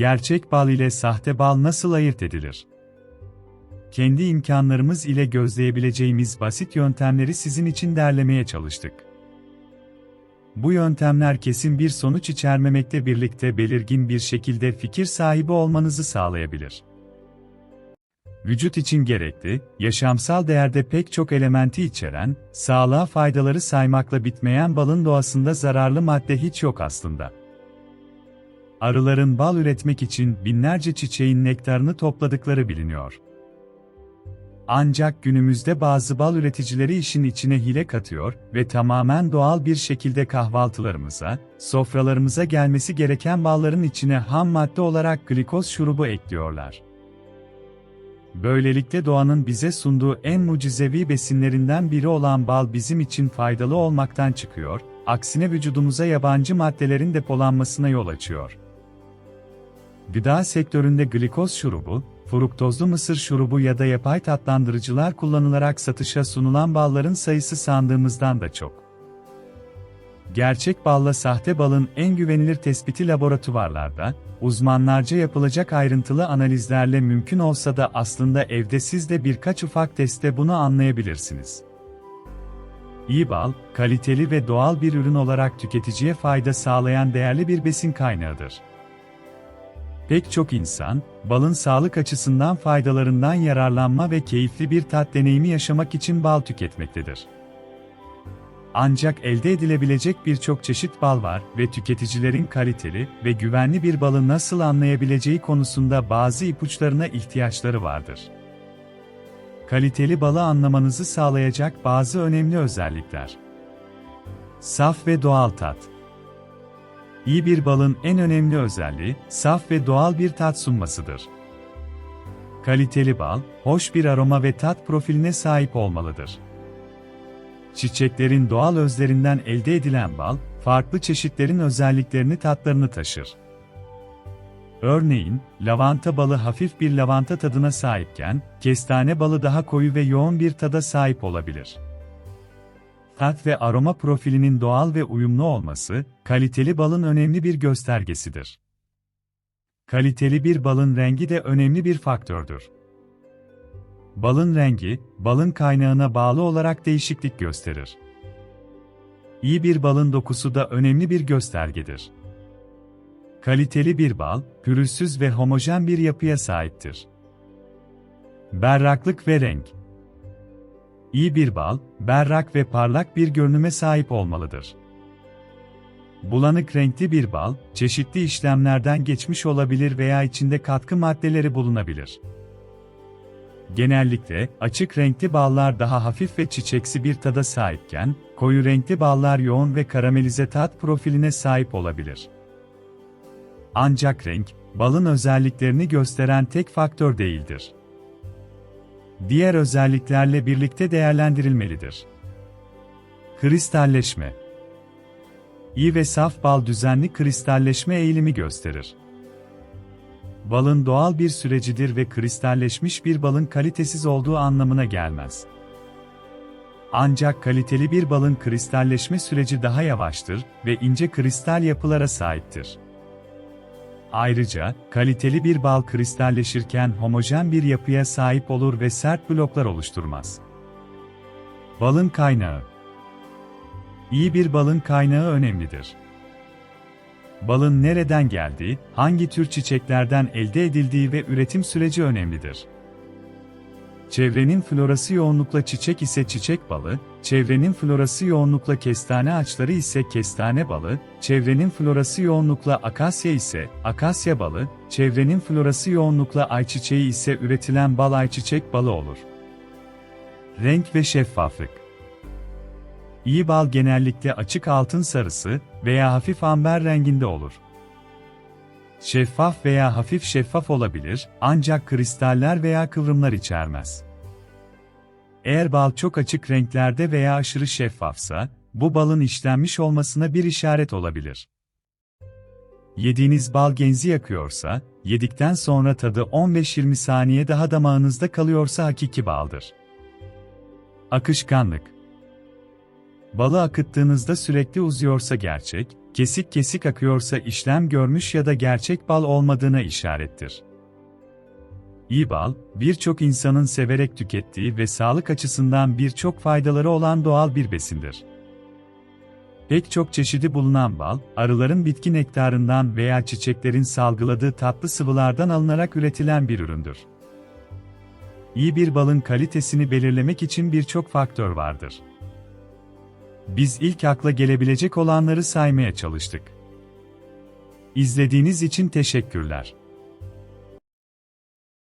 Gerçek bal ile sahte bal nasıl ayırt edilir? Kendi imkanlarımız ile gözleyebileceğimiz basit yöntemleri sizin için derlemeye çalıştık. Bu yöntemler kesin bir sonuç içermemekle birlikte belirgin bir şekilde fikir sahibi olmanızı sağlayabilir. Vücut için gerekli, yaşamsal değerde pek çok elementi içeren, sağlığa faydaları saymakla bitmeyen balın doğasında zararlı madde hiç yok aslında. Arıların bal üretmek için binlerce çiçeğin nektarını topladıkları biliniyor. Ancak günümüzde bazı bal üreticileri işin içine hile katıyor ve tamamen doğal bir şekilde kahvaltılarımıza, sofralarımıza gelmesi gereken balların içine ham madde olarak glikoz şurubu ekliyorlar. Böylelikle doğanın bize sunduğu en mucizevi besinlerinden biri olan bal bizim için faydalı olmaktan çıkıyor, aksine vücudumuza yabancı maddelerin depolanmasına yol açıyor. Gıda sektöründe glikoz şurubu, fruktozlu mısır şurubu ya da yapay tatlandırıcılar kullanılarak satışa sunulan balların sayısı sandığımızdan da çok. Gerçek balla sahte balın en güvenilir tespiti laboratuvarlarda, uzmanlarca yapılacak ayrıntılı analizlerle mümkün olsa da aslında evde siz de birkaç ufak testte bunu anlayabilirsiniz. İyi bal, kaliteli ve doğal bir ürün olarak tüketiciye fayda sağlayan değerli bir besin kaynağıdır. Pek çok insan, balın sağlık açısından faydalarından yararlanma ve keyifli bir tat deneyimi yaşamak için bal tüketmektedir. Ancak elde edilebilecek birçok çeşit bal var ve tüketicilerin kaliteli ve güvenli bir balı nasıl anlayabileceği konusunda bazı ipuçlarına ihtiyaçları vardır. Kaliteli balı anlamanızı sağlayacak bazı önemli özellikler. Saf ve doğal tat. İyi bir balın en önemli özelliği, saf ve doğal bir tat sunmasıdır. Kaliteli bal, hoş bir aroma ve tat profiline sahip olmalıdır. Çiçeklerin doğal özlerinden elde edilen bal, farklı çeşitlerin özelliklerini tatlarını taşır. Örneğin, lavanta balı hafif bir lavanta tadına sahipken, kestane balı daha koyu ve yoğun bir tada sahip olabilir. Tat ve aroma profilinin doğal ve uyumlu olması, kaliteli balın önemli bir göstergesidir. Kaliteli bir balın rengi de önemli bir faktördür. Balın rengi, balın kaynağına bağlı olarak değişiklik gösterir. İyi bir balın dokusu da önemli bir göstergedir. Kaliteli bir bal, pürüzsüz ve homojen bir yapıya sahiptir. Berraklık ve renk İyi bir bal, berrak ve parlak bir görünüme sahip olmalıdır. Bulanık renkli bir bal, çeşitli işlemlerden geçmiş olabilir veya içinde katkı maddeleri bulunabilir. Genellikle, açık renkli ballar daha hafif ve çiçeksi bir tada sahipken, koyu renkli ballar yoğun ve karamelize tat profiline sahip olabilir. Ancak renk, balın özelliklerini gösteren tek faktör değildir. Diğer özelliklerle birlikte değerlendirilmelidir. Kristalleşme İyi ve saf bal düzenli kristalleşme eğilimi gösterir. Balın doğal bir sürecidir ve kristalleşmiş bir balın kalitesiz olduğu anlamına gelmez. Ancak kaliteli bir balın kristalleşme süreci daha yavaştır ve ince kristal yapılara sahiptir. Ayrıca, kaliteli bir bal kristalleşirken homojen bir yapıya sahip olur ve sert bloklar oluşturmaz. Balın kaynağı İyi bir balın kaynağı önemlidir. Balın nereden geldiği, hangi tür çiçeklerden elde edildiği ve üretim süreci önemlidir. Çevrenin florası yoğunlukla çiçek ise çiçek balı, çevrenin florası yoğunlukla kestane ağaçları ise kestane balı, çevrenin florası yoğunlukla akasya ise akasya balı, çevrenin florası yoğunlukla ayçiçeği ise üretilen bal ayçiçek balı olur. Renk ve şeffaflık İyi bal genellikle açık altın sarısı veya hafif amber renginde olur. Şeffaf veya hafif şeffaf olabilir, ancak kristaller veya kıvrımlar içermez. Eğer bal çok açık renklerde veya aşırı şeffafsa, bu balın işlenmiş olmasına bir işaret olabilir. Yediğiniz bal genzi yakıyorsa, yedikten sonra tadı 15-20 saniye daha damağınızda kalıyorsa hakiki baldır. Akışkanlık Balı akıttığınızda sürekli uzuyorsa gerçek, Kesik kesik akıyorsa işlem görmüş ya da gerçek bal olmadığına işarettir. İyi bal, birçok insanın severek tükettiği ve sağlık açısından birçok faydaları olan doğal bir besindir. Pek çok çeşidi bulunan bal, arıların bitki nektarından veya çiçeklerin salgıladığı tatlı sıvılardan alınarak üretilen bir üründür. İyi bir balın kalitesini belirlemek için birçok faktör vardır. Biz ilk akla gelebilecek olanları saymaya çalıştık. İzlediğiniz için teşekkürler.